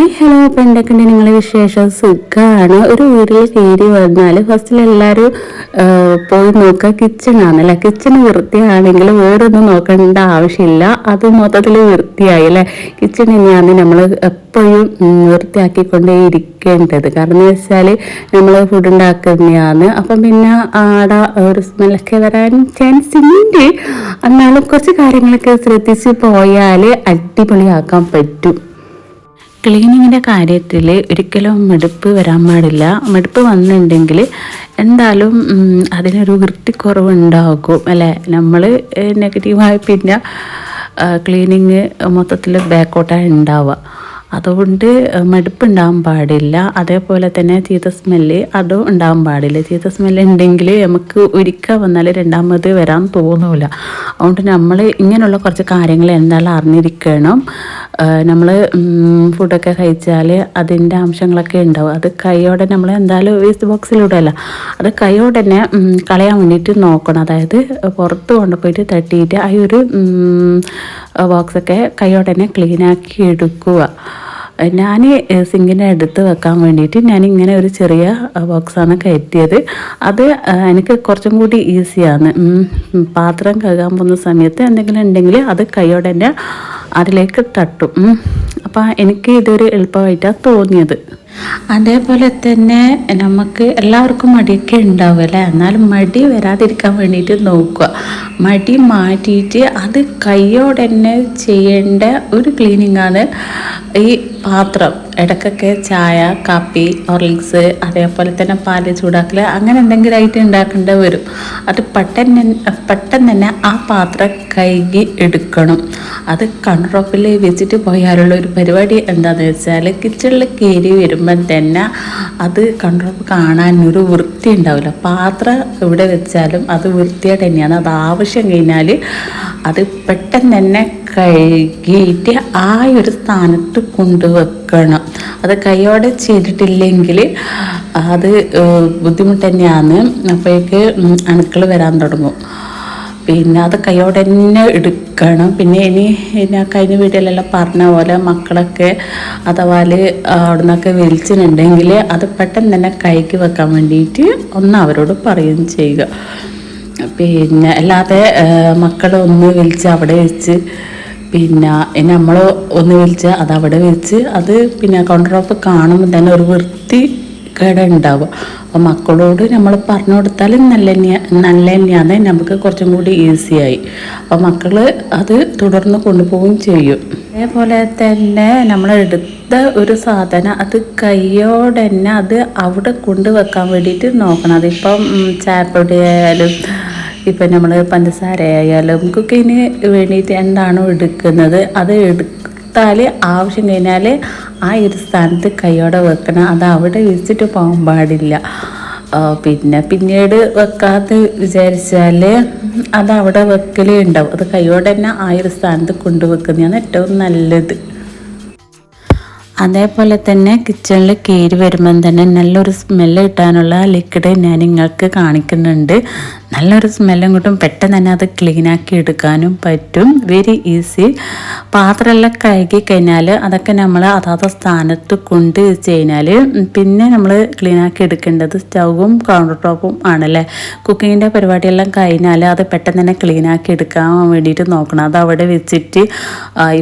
Hi hello അപ്പം എന്തൊക്കെയുണ്ട് നിങ്ങളെ വിശേഷം സുഖമാണ് ഒരു വീട്ടിൽ കയറി വന്നാൽ ഫസ്റ്റിൽ എല്ലാവരും പോയി നോക്കുക കിച്ചണാണല്ലേ കിച്ചൺ വൃത്തിയാണെങ്കിൽ വേറൊന്നും നോക്കേണ്ട ആവശ്യമില്ല. അത് മൊത്തത്തിൽ വൃത്തിയായി അല്ലേ? കിച്ചൺ തന്നെയാണ് നമ്മൾ എപ്പോഴും വൃത്തിയാക്കിക്കൊണ്ടേ ഇരിക്കേണ്ടത്. കാരണം എന്ന് വെച്ചാൽ നമ്മൾ ഫുഡ് ഉണ്ടാക്കുന്നതാണ്. അപ്പം പിന്നെ ആട ഒരു സ്മെല്ലൊക്കെ വരാൻ ചാൻസ് ഉണ്ട് എന്നാലും കുറച്ച് കാര്യങ്ങളൊക്കെ ശ്രദ്ധിച്ച് പോയാൽ അടിപൊളിയാക്കാൻ പറ്റും. ക്ലീനിങ്ങിന്റെ കാര്യത്തിൽ ഒരിക്കലും മടുപ്പ് വരാൻ പാടില്ല. മടുപ്പ് വന്നിട്ടുണ്ടെങ്കിൽ എന്തായാലും അതിനൊരു വൃത്തിക്കുറവ് ഉണ്ടാകും അല്ലേ നമ്മൾ നെഗറ്റീവായി പിന്നെ ക്ലീനിങ് മൊത്തത്തിൽ ബാക്കോട്ടായി ഉണ്ടാവുക അതുകൊണ്ട് മടുപ്പുണ്ടാകാൻ പാടില്ല. അതേപോലെ തന്നെ ചീത്ത സ്മെല്ല് അതും ഉണ്ടാകാൻ പാടില്ല. ചീത്ത സ്മെല്ല് ഉണ്ടെങ്കിൽ നമുക്ക് ഒരിക്കൽ വന്നാൽ രണ്ടാമത് വരാൻ തോന്നൂല. അതുകൊണ്ട് നമ്മൾ ഇങ്ങനെയുള്ള കുറച്ച് കാര്യങ്ങൾ എന്തായാലും അറിഞ്ഞിരിക്കണം. നമ്മൾ ഫുഡൊക്കെ കഴിച്ചാൽ അതിന്റെ അംശങ്ങളൊക്കെ ഉണ്ടാവും. അത് കൈയോടെ നമ്മൾ എന്തായാലും വേസ്റ്റ് ബോക്സിലിടല്ല അത് കൈയോടെ തന്നെ കളയാൻ വേണ്ടിയിട്ട് നോക്കണം. അതായത് പുറത്ത് കൊണ്ടുപോയിട്ട് തട്ടിയിട്ട് ആ ഒരു ബോക്സൊക്കെ കൈയോടെ തന്നെ ക്ലീനാക്കി എടുക്കുക. ഞാൻ സിങ്കിന്റെ അടുത്ത് വെക്കാൻ വേണ്ടിയിട്ട് ഞാൻ ഇങ്ങനെ ഒരു ചെറിയ ബോക്സാണ് കയറ്റിയത്. അത് എനിക്ക് കുറച്ചും കൂടി ഈസിയാണ് പാത്രം കഴുകാൻ പോകുന്ന സമയത്ത് എന്തെങ്കിലും ഉണ്ടെങ്കിൽ അത് കൈയോടെ തന്നെ അതിലേക്ക് തട്ടും. അപ്പോൾ അപ്പം എനിക്ക് ഇതൊരു എളുപ്പമായിട്ടാണ് തോന്നിയത്. അതേപോലെ തന്നെ നമുക്ക് എല്ലാവർക്കും മടിയൊക്കെ ഉണ്ടാവും അല്ലേ? എന്നാലും മടി വരാതിരിക്കാൻ വേണ്ടിയിട്ട് നോക്കുക. മടി മാറ്റിയിട്ട് അത് കൈയോടെ തന്നെ ചെയ്യേണ്ട ഒരു ക്ലീനിങ്ങാണ് ഈ പാത്രം. ഇടയ്ക്കൊക്കെ ചായ കാപ്പി ഹോർലിക്സ് അതേപോലെ തന്നെ പാൽ ചൂടാക്കൽ അങ്ങനെ എന്തെങ്കിലും ആയിട്ട് ഉണ്ടാക്കേണ്ടി വരും. അത് പെട്ടെന്ന് പെട്ടെന്ന് തന്നെ ആ പാത്രം കഴുകി എടുക്കണം. അത് കൺട്രോപ്പിൽ വെച്ചിട്ട് പോയാലുള്ള ഒരു പരിപാടി എന്താണെന്ന് വെച്ചാൽ കിച്ചണിൽ കയറി വരുമ്പം തന്നെ അത് കൺട്രോപ്പ് കാണാൻ ഒരു വൃത്തി ഉണ്ടാവില്ല. പാത്രം ഇവിടെ വെച്ചാലും അത് വൃത്തിയായിട്ട് തന്നെയാണ്. അത് ആവശ്യം കഴിഞ്ഞാൽ അത് പെട്ടെന്ന് തന്നെ കഴുകിയിട്ട് ആ ഒരു സ്ഥാനത്ത് കൊണ്ടുവെക്കണം. അത് കൈയോടെ ചെയ്തിട്ടില്ലെങ്കിൽ അത് ബുദ്ധിമുട്ട് തന്നെയാണ് അപ്പോഴേക്ക് അണുക്കൾ വരാൻ തുടങ്ങും. പിന്നെ അത് കൈയോടെ തന്നെ എടുക്കണം. പിന്നെ ഇനി ഞാൻ കഴിഞ്ഞ വീട്ടിലെല്ലാം പറഞ്ഞ പോലെ മക്കളൊക്കെ അഥവാ അവിടെ നിന്നൊക്കെ വലിച്ചിട്ടുണ്ടെങ്കിൽ അത് പെട്ടെന്ന് തന്നെ കൈക്ക് വെക്കാൻ വേണ്ടിയിട്ട് ഒന്ന് അവരോട് പറയുകയും ചെയ്യുക. പിന്നെ അല്ലാതെ മക്കളൊന്ന് വലിച്ച് അവിടെ വെച്ച് പിന്നെ നമ്മൾ ഒന്ന് വലിച്ച് അത് അവിടെ വെച്ച് അത് പിന്നെ കൗണ്ടർ ടോപ്പ് കാണുമ്പോൾ തന്നെ ഒരു വൃത്തി കേട ഉണ്ടാവുക. അപ്പോൾ മക്കളോട് നമ്മൾ പറഞ്ഞു കൊടുത്താൽ നല്ല നല്ല തന്നെയാണ് നമുക്ക് കുറച്ചും കൂടി ഈസിയായി അപ്പോൾ മക്കൾ അത് തുടർന്ന് കൊണ്ടുപോവുകയും ചെയ്യും. അതേപോലെ തന്നെ നമ്മൾ എടുത്ത ഒരു സാധനം അത് കൈയോടെ തന്നെ അത് അവിടെ കൊണ്ടുവെക്കാൻ വേണ്ടിയിട്ട് നോക്കണം. അതിപ്പം ചായപ്പൊടി ആയാലും ഇപ്പം നമ്മൾ പഞ്ചസാര ആയാലും കുക്കിന് വേണ്ടിയിട്ട് എന്താണോ എടുക്കുന്നത് അത് എടുത്താൽ ആവശ്യം കഴിഞ്ഞാൽ ആ ഒരു സ്ഥാനത്ത് കൈയോടെ വെക്കണം. അത് അവിടെ വെച്ചിട്ട് പോകാൻ പാടില്ല. പിന്നെ പിന്നീട് വെക്കാതെ വിചാരിച്ചാൽ അത് അവിടെ വെക്കലേ ഉണ്ടാവും. അത് കൈയോടെ തന്നെ ആ ഒരു സ്ഥാനത്ത് കൊണ്ടുവെക്കുന്നതാണ് ഏറ്റവും നല്ലത്. അതേപോലെ തന്നെ കിച്ചണിൽ കയറി വരുമ്പം തന്നെ നല്ലൊരു സ്മെല്ല് കിട്ടാനുള്ള ലിക്വിഡ് ഞാൻ നിങ്ങൾക്ക് കാണിക്കുന്നുണ്ട്. നല്ലൊരു സ്മെല്ലും കിട്ടും. പെട്ടെന്ന് തന്നെ അത് ക്ലീനാക്കി എടുക്കാനും പറ്റും. വെരി ഈസി പാത്രമെല്ലാം കഴുകി കഴിഞ്ഞാൽ അതൊക്കെ നമ്മൾ അതാത് സ്ഥാനത്ത് കൊണ്ട് വെച്ച് കഴിഞ്ഞാൽ പിന്നെ നമ്മൾ ക്ലീനാക്കി എടുക്കേണ്ടത് സ്റ്റൗവും കൗണ്ടർ ടോപ്പും ആണല്ലേ? കുക്കിങ്ങിന്റെ പരിപാടിയെല്ലാം കഴിഞ്ഞാൽ അത് പെട്ടെന്ന് തന്നെ ക്ലീനാക്കി എടുക്കാൻ വേണ്ടിയിട്ട് നോക്കണം. അത് അവിടെ വെച്ചിട്ട്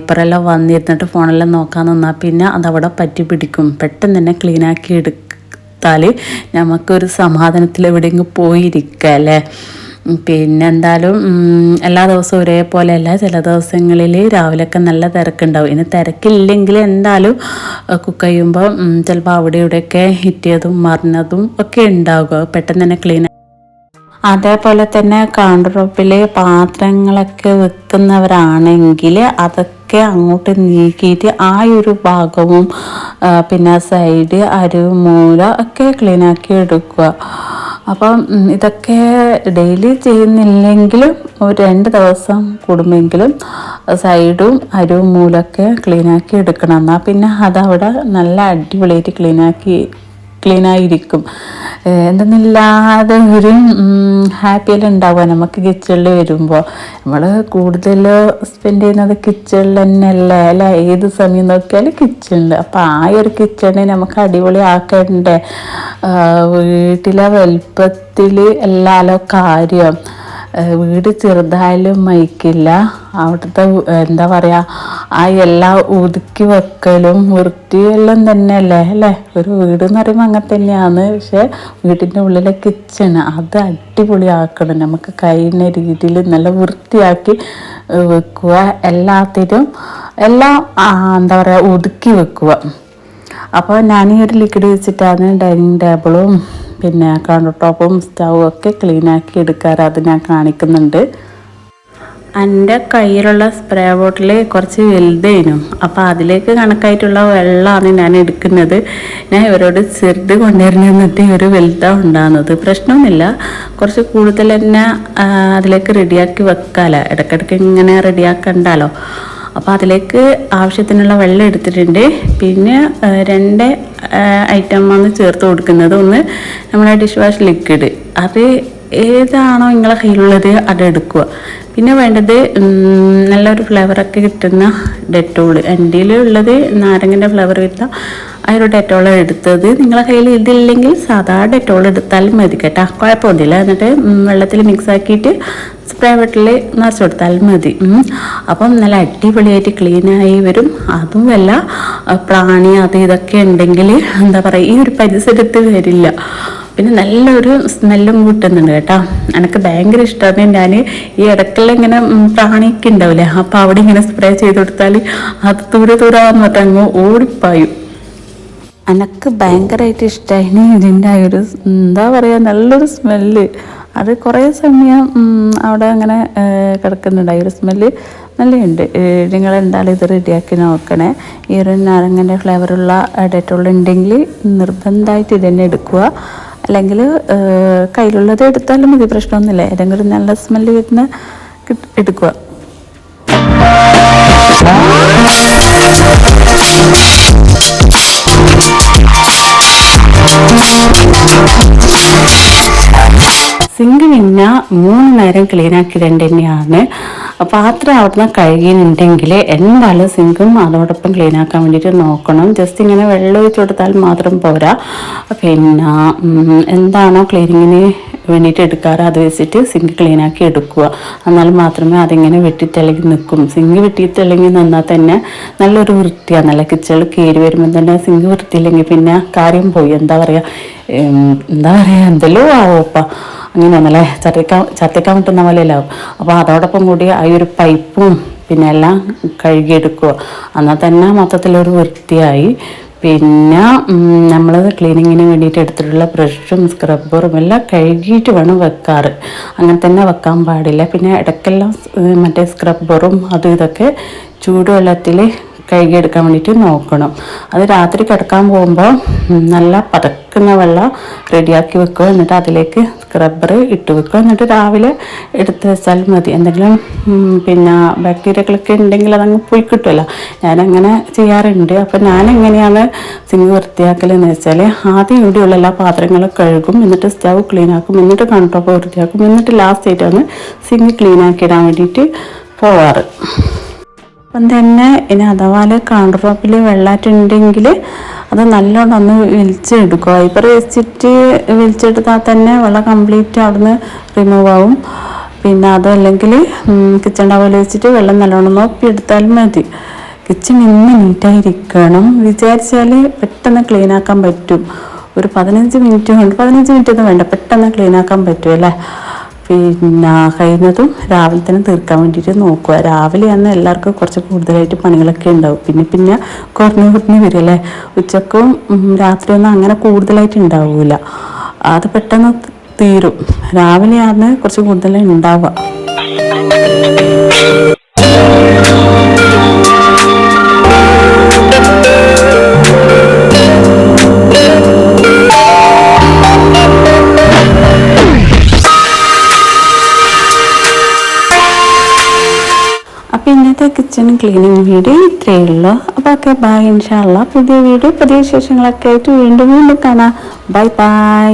ഇപ്പറെല്ലാം വന്നിരുന്നിട്ട് ഫോണെല്ലാം നോക്കാൻ നിന്നാൽ പിന്നെ അതവിടെ പറ്റി പിടിക്കും. പെട്ടെന്ന് തന്നെ ക്ലീനാക്കി എടുത്താൽ നമുക്കൊരു സമാധാനത്തിൽ എവിടെയെങ്കിലും പോയിരിക്കുക അല്ലേ? പിന്നെ എന്തായാലും എല്ലാ ദിവസവും ഒരേപോലെ അല്ല ചില ദിവസങ്ങളിൽ രാവിലെയൊക്കെ നല്ല തിരക്കുണ്ടാവും. ഇനി തിരക്കില്ലെങ്കിൽ എന്തായാലും കുക്ക് ചെയ്യുമ്പോൾ ചിലപ്പോൾ അവിടെ ഇവിടെയൊക്കെ ഹിറ്റിയതും മറിഞ്ഞതും ഒക്കെ ഉണ്ടാവുക. പെട്ടെന്ന് തന്നെ ക്ലീൻ അതേപോലെ തന്നെ കൗണ്ടർ ടോപ്പിൽ പാത്രങ്ങളൊക്കെ വെക്കുന്നവരാണെങ്കിൽ അതൊക്കെ അങ്ങോട്ട് നീക്കിയിട്ട് ആ ഒരു ഭാഗവും പിന്നെ സൈഡ് അരു മൂല ഒക്കെ ക്ലീനാക്കി എടുക്കുക. അപ്പം ഇതൊക്കെ ഡെയിലി ചെയ്യുന്നില്ലെങ്കിലും ഒരു രണ്ട് ദിവസം കൂടുമെങ്കിലും സൈഡും അരുവും മൂലൊക്കെ ക്ലീനാക്കി എടുക്കണം. എന്നാൽ പിന്നെ അതവിടെ നല്ല അടിപൊളിയായിട്ട് ക്ലീനാക്കി ക്ലീനായിരിക്കും എന്തെന്നില്ലാതെ ഒരു ഹാപ്പിയെല്ലാം ഉണ്ടാവുക. നമുക്ക് കിച്ചണിൽ വരുമ്പോൾ നമ്മൾ കൂടുതൽ സ്പെൻഡ് ചെയ്യുന്നത് കിച്ചണിൽ തന്നെയല്ലേ? അല്ല ഏത് സമയം നോക്കിയാലും കിച്ചണിൽ അപ്പോൾ ആ ഒരു കിച്ചണിൽ നമുക്ക് അടിപൊളി ആക്കണ്ടേ വീട്ടിലെ വലുപ്പത്തിൽ എല്ലാലോ കാര്യം. വീട് ചെറുതായാലും മയക്കില്ല അവിടുത്തെ എന്താ പറയുക ആ എല്ലാ ഒതുക്കി വെക്കലും വൃത്തിയെല്ലാം തന്നെയല്ലേ അല്ലേ? ഒരു വീട് എന്ന് പറയുമ്പോൾ അങ്ങനെ തന്നെയാണ്. പക്ഷേ വീട്ടിന്റെ ഉള്ളിലെ കിച്ചൺ അത് അടിപൊളിയാക്കണം. നമുക്ക് കഴിയുന്ന രീതിയിൽ നല്ല വൃത്തിയാക്കി വെക്കുക. എല്ലാത്തിനും എല്ലാം എന്താ പറയുക ഒതുക്കി വെക്കുക. അപ്പോൾ ഞാൻ ഈ ഒരു ലിക്വിഡ് വെച്ചിട്ടാണ് ഡൈനിങ് ടേബിളും പിന്നെ കൗണ്ടർ ടോപ്പും സ്റ്റൗവും ഒക്കെ ക്ലീൻ ആക്കി എടുക്കാറ്. അത് ഞാൻ കാണിക്കുന്നുണ്ട്. എന്റെ കയ്യിലുള്ള സ്പ്രേ ബോട്ടിൽ കുറച്ച് വലുതേനു അപ്പോൾ അതിലേക്ക് കണക്കായിട്ടുള്ള വെള്ളമാണ് ഞാൻ എടുക്കുന്നത്. ഞാൻ ഇവരോട് ചെറുത് കൊണ്ടുവരുന്നിട്ട് ഇവർ വലുതാണ് ഉണ്ടാകുന്നത്. പ്രശ്നമൊന്നുമില്ല. കുറച്ച് കൂടുതൽ തന്നെ അതിലേക്ക് റെഡിയാക്കി വെക്കാമല്ലോ ഇടയ്ക്കിടയ്ക്ക് ഇങ്ങനെ റെഡിയാക്കണ്ടല്ലോ അപ്പോൾ അതിലേക്ക് ആവശ്യത്തിനുള്ള വെള്ളം എടുത്തിട്ടുണ്ട്. പിന്നെ രണ്ട് ഐറ്റമാണ് ചേർത്ത് കൊടുക്കുന്നത്. ഒന്ന് നമ്മുടെ ഡിഷ് വാഷ് ലിക്വിഡ് അത് ഏതാണോ നിങ്ങളെ കയ്യിലുള്ളത് അത് എടുക്കുക. പിന്നെ വേണ്ടത് നല്ലൊരു ഫ്ലേവറൊക്കെ കിട്ടുന്ന ഡെറ്റോൾ എന്റെ ഉള്ളത് നാരങ്ങന്റെ ഫ്ലേവർ കിട്ടുന്ന ആ ഒരു ഡെറ്റോൾ എടുത്തത്. നിങ്ങളെ കയ്യിൽ ഇതില്ലെങ്കിൽ സാധാ ഡെറ്റോൾ എടുത്താലും മതി കേട്ടോ. കുഴപ്പമൊന്നുമില്ല. എന്നിട്ട് വെള്ളത്തിൽ മിക്സ് ആക്കിയിട്ട് സ്പ്രേ ബോട്ടിൽ നിറച്ച് കൊടുത്താൽ മതി. അപ്പം നല്ല അടിപൊളിയായിട്ട് ക്ലീനായി വരും. അതുമല്ല പ്രാണി അത് ഇതൊക്കെ ഉണ്ടെങ്കിൽ എന്താ പറയുക ഈ ഒരു പരിസരത്ത് വരില്ല. പിന്നെ നല്ലൊരു സ്മെല്ലും കിട്ടുന്നുണ്ട് കേട്ടോ. എനിക്ക് ഭയങ്കര ഇഷ്ടമാണ് ഞാൻ ഈ ഇടയ്ക്കെല്ലാം ഇങ്ങനെ പ്രാണിയൊക്കെ ഉണ്ടാവില്ലേ അപ്പോൾ അവിടെ ഇങ്ങനെ സ്പ്രേ ചെയ്ത് കൊടുത്താൽ അത് ദൂരെ ദൂരെ പറഞ്ഞാൽ അങ്ങ് ഓടിപ്പായും. എനിക്ക് ഭയങ്കരമായിട്ട് ഇഷ്ടമായിന് ഇതിന്റെ ഒരു എന്താ പറയുക നല്ലൊരു സ്മെല്ല്. അത് കുറേ സമയം അവിടെ അങ്ങനെ കിടക്കുന്നുണ്ടായി. ഒരു സ്മെല്ല് നല്ലുണ്ട് നിങ്ങൾ എന്തായാലും ഇത് റെഡിയാക്കി നോക്കണേ. ഈ ഒരു നാരങ്ങന്റെ ഫ്ലേവറുള്ള ഡെറ്റോൾ ഉണ്ടെങ്കിൽ നിർബന്ധമായിട്ട് ഇതന്നെ എടുക്കുക. അല്ലെങ്കിൽ കയ്യിലുള്ളത് എടുത്താലും മതി പ്രശ്നമൊന്നുമില്ല. ഏതെങ്കിലും നല്ല സ്മെല്ല് വരുന്ന Thank എടുക്കുക. സിങ്ക് പിന്നെ മൂന്ന് നേരം ക്ലീൻ ആക്കിയിടേണ്ട തന്നെയാണ്. പാത്രം അവിടുന്ന് കഴുകിയിട്ടുണ്ടെങ്കിൽ എന്തായാലും സിങ്കും അതോടൊപ്പം ക്ലീൻ ആക്കാൻ വേണ്ടിയിട്ട് നോക്കണം. ജസ്റ്റ് ഇങ്ങനെ വെള്ളം ഒഴിച്ച് കൊടുത്താൽ മാത്രം പോരാ. പിന്നെ എന്താണോ ക്ലീനിങ്ങിന് വേണ്ടിയിട്ട് എടുക്കാറ് അത് വെച്ചിട്ട് സിങ്ക് ക്ലീൻ ആക്കി എടുക്കുക. എന്നാൽ മാത്രമേ അതിങ്ങനെ വെട്ടിത്തിളങ്ങി നിൽക്കും. സിങ്ക് വെട്ടിത്തിളങ്ങി നിന്നാൽ തന്നെ നല്ലൊരു വൃത്തിയാണ്. നല്ല കിച്ചണിൽ കയറി വരുമ്പോൾ തന്നെ സിങ്ക് വൃത്തിയില്ലെങ്കിൽ പിന്നെ കാര്യം പോയി. എന്താ പറയുക എന്താ പറയുക എന്തെല്ലോ ആവോപ്പ അങ്ങനെയാണല്ലേ? ചത്തിക്കാൻ ചത്തിക്കാൻ കിട്ടുന്ന പോലെയല്ലാവും അപ്പോൾ അതോടൊപ്പം കൂടി ആ ഒരു പൈപ്പും പിന്നെ എല്ലാം കഴുകിയെടുക്കുക. എന്നാൽ തന്നെ മൊത്തത്തിലൊരു വൃത്തിയായി. പിന്നെ നമ്മൾ ക്ലീനിങ്ങിന് വേണ്ടിയിട്ട് എടുത്തിട്ടുള്ള ബ്രഷും സ്ക്രബ്ബറും എല്ലാം കഴുകിയിട്ട് വേണം വെക്കാറ്. അങ്ങനെ തന്നെ വെക്കാൻ പാടില്ല. പിന്നെ ഇടയ്ക്കെല്ലാം മറ്റേ സ്ക്രബ്ബറും അതും ഇതൊക്കെ ചൂടുവെള്ളത്തിൽ കഴുകിയെടുക്കാൻ വേണ്ടിയിട്ട് നോക്കണം. അത് രാത്രി കിടക്കാൻ പോകുമ്പോൾ നല്ല പതക്കുന്ന വെള്ളം റെഡിയാക്കി വെക്കുക. എന്നിട്ട് അതിലേക്ക് സ്ക്രബ്ബർ ഇട്ട് വെക്കുക. എന്നിട്ട് രാവിലെ എടുത്ത് വെച്ചാൽ മതി. എന്തെങ്കിലും പിന്നെ ബാക്ടീരിയകളൊക്കെ ഉണ്ടെങ്കിൽ അതങ്ങ് പോയി കിട്ടുമല്ലോ. ഞാനങ്ങനെ ചെയ്യാറുണ്ട്. അപ്പം ഞാൻ എങ്ങനെയാണ് സിങ്ക് വൃത്തിയാക്കലെന്ന് വെച്ചാൽ ആദ്യം ഇവിടെയുള്ള എല്ലാ പാത്രങ്ങളും കഴുകും. എന്നിട്ട് സ്റ്റവ് ക്ലീൻ ആക്കും. എന്നിട്ട് കൺട്രോപ്പ് വൃത്തിയാക്കും. എന്നിട്ട് ലാസ്റ്റ് ആയിട്ടാണ് സിങ്ക് ക്ലീൻ ആക്കിയിടാൻ വേണ്ടിയിട്ട് പോവാറ്. അപ്പം തന്നെ ഇനി അഥവാ കൗണ്ടർ ടോപ്പിൽ വെള്ളമായിട്ടുണ്ടെങ്കിൽ അത് നല്ലോണം ഒന്ന് വലിച്ചെടുക്കുക വൈപ്പർ വെച്ചിട്ട് വലിച്ചെടുത്താൽ തന്നെ വെള്ളം കംപ്ലീറ്റ് അവിടുന്ന് റിമൂവ് ആവും. പിന്നെ അതല്ലെങ്കിൽ കിച്ചൺ ടവൽ വെച്ചിട്ട് വെള്ളം നല്ലോണം നോക്കി എടുത്താൽ മതി. കിച്ചൺ ഇന്ന് നീറ്റായിരിക്കണം വിചാരിച്ചാൽ പെട്ടെന്ന് ക്ലീൻ ആക്കാൻ പറ്റും. ഒരു പതിനഞ്ച് മിനിറ്റ് കൊണ്ട് പതിനഞ്ച് മിനിറ്റ് ഒന്നും വേണ്ട. പെട്ടെന്ന് ക്ലീൻ ആക്കാൻ പറ്റും അല്ലേ? പിന്നെ കഴിയുന്നതും രാവിലെ തന്നെ തീർക്കാൻ വേണ്ടിയിട്ട് നോക്കുക. രാവിലെ അന്ന് എല്ലാവർക്കും കുറച്ച് കൂടുതലായിട്ട് പണികളൊക്കെ ഉണ്ടാവും. പിന്നെ പിന്നെ കുറഞ്ഞു കുറഞ്ഞു വരും അല്ലേ? ഉച്ചക്കും രാത്രിയൊന്നും അങ്ങനെ കൂടുതലായിട്ട് ഉണ്ടാവില്ല അത് പെട്ടെന്ന് തീരും. രാവിലെയാണ് കുറച്ച് കൂടുതൽ ഉണ്ടാവുക. കിച്ചൺ ക്ലീനിങ് വീഡിയോ ഇത്രയേ ഉള്ളൂ. അപ്പോൾ ഓക്കെ ബൈ ഇൻഷാല്ല പുതിയ വീഡിയോ പുതിയ വിശേഷങ്ങളൊക്കെ ആയിട്ട് വീണ്ടും വീണ്ടും കാണാം. Bye bye